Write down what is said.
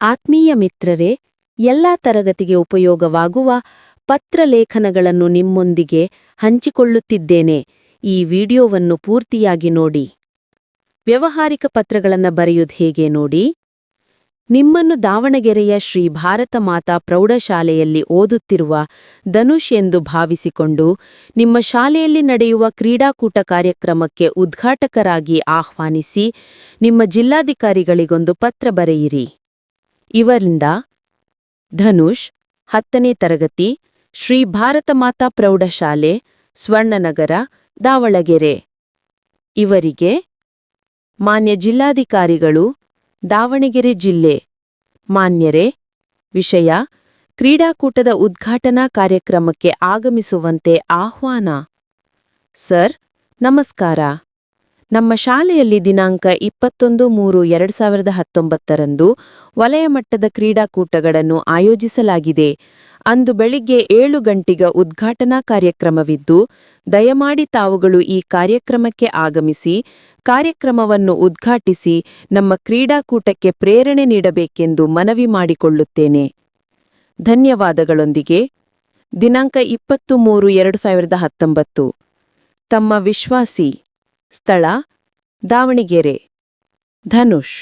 ಆತ್ಮೀಯ ಮಿತ್ರರೇ, ಎಲ್ಲ ತರಗತಿಗೆ ಉಪಯೋಗವಾಗುವ ಪತ್ರಲೇಖನಗಳನ್ನು ನಿಮ್ಮೊಂದಿಗೆ ಹಂಚಿಕೊಳ್ಳುತ್ತಿದ್ದೇನೆ. ಈ ವಿಡಿಯೋವನ್ನು ಪೂರ್ತಿಯಾಗಿ ನೋಡಿ. ವ್ಯವಹಾರಿಕ ಪತ್ರಗಳನ್ನು ಬರೆಯುವುದು ಹೇಗೆ ನೋಡಿ? ನಿಮ್ಮನ್ನು ದಾವಣಗೆರೆಯ ಶ್ರೀ ಭಾರತ ಮಾತಾ ಪ್ರೌಢಶಾಲೆಯಲ್ಲಿ ಓದುತ್ತಿರುವ ಧನುಷ್ ಎಂದು ಭಾವಿಸಿಕೊಂಡು ನಿಮ್ಮ ಶಾಲೆಯಲ್ಲಿ ನಡೆಯುವ ಕ್ರೀಡಾಕೂಟ ಕಾರ್ಯಕ್ರಮಕ್ಕೆ ಉದ್ಘಾಟಕರಾಗಿ ಆಹ್ವಾನಿಸಿ ನಿಮ್ಮ ಜಿಲ್ಲಾಧಿಕಾರಿಗಳಿಗೊಂದು ಪತ್ರ ಬರೆಯಿರಿ. ಇವರಿಂದ ಧನುಷ್ ಹತ್ತನೇ ತರಗತಿ, ಶ್ರೀ ಭಾರತ ಮಾತಾ ಪ್ರೌಢಶಾಲೆ ಸ್ವರ್ಣನಗರ, ದಾವಣಗೆರೆ. ಇವರಿಗೆ ಮಾನ್ಯ ಜಿಲ್ಲಾಧಿಕಾರಿಗಳು, ದಾವಣಗೆರೆ ಜಿಲ್ಲೆ. ಮಾನ್ಯರೇ, ವಿಷಯ, ಕ್ರೀಡಾಕೂಟದ ಉದ್ಘಾಟನಾ ಕಾರ್ಯಕ್ರಮಕ್ಕೆ ಆಗಮಿಸುವಂತೆ ಆಹ್ವಾನ. ಸರ್, ನಮಸ್ಕಾರ. ನಮ್ಮ ಶಾಲೆಯಲ್ಲಿ ದಿನಾಂಕ ಇಪ್ಪತ್ತೊಂದು ಮೂರು ಎರಡು ಸಾವಿರದ ಹತ್ತೊಂಬತ್ತರಂದು ವಲಯ ಮಟ್ಟದ ಕ್ರೀಡಾಕೂಟಗಳನ್ನು ಆಯೋಜಿಸಲಾಗಿದೆ. ಅಂದು ಬೆಳಿಗ್ಗೆ ಏಳು ಗಂಟೆಗ ಉದ್ಘಾಟನಾ ಕಾರ್ಯಕ್ರಮವಿದ್ದು, ದಯಮಾಡಿ ತಾವುಗಳು ಈ ಕಾರ್ಯಕ್ರಮಕ್ಕೆ ಆಗಮಿಸಿ, ಕಾರ್ಯಕ್ರಮವನ್ನು ಉದ್ಘಾಟಿಸಿ ನಮ್ಮ ಕ್ರೀಡಾಕೂಟಕ್ಕೆ ಪ್ರೇರಣೆ ನೀಡಬೇಕೆಂದು ಮನವಿ ಮಾಡಿಕೊಳ್ಳುತ್ತೇನೆ. ಧನ್ಯವಾದಗಳೊಂದಿಗೆ. ದಿನಾಂಕ ಇಪ್ಪತ್ತು ಮೂರು ಎರಡು ಸಾವಿರದ ಹತ್ತೊಂಬತ್ತು. ತಮ್ಮ ವಿಶ್ವಾಸಿ. ಸ್ಥಳ ದಾವಣಗೆರೆ ಧನುಷ್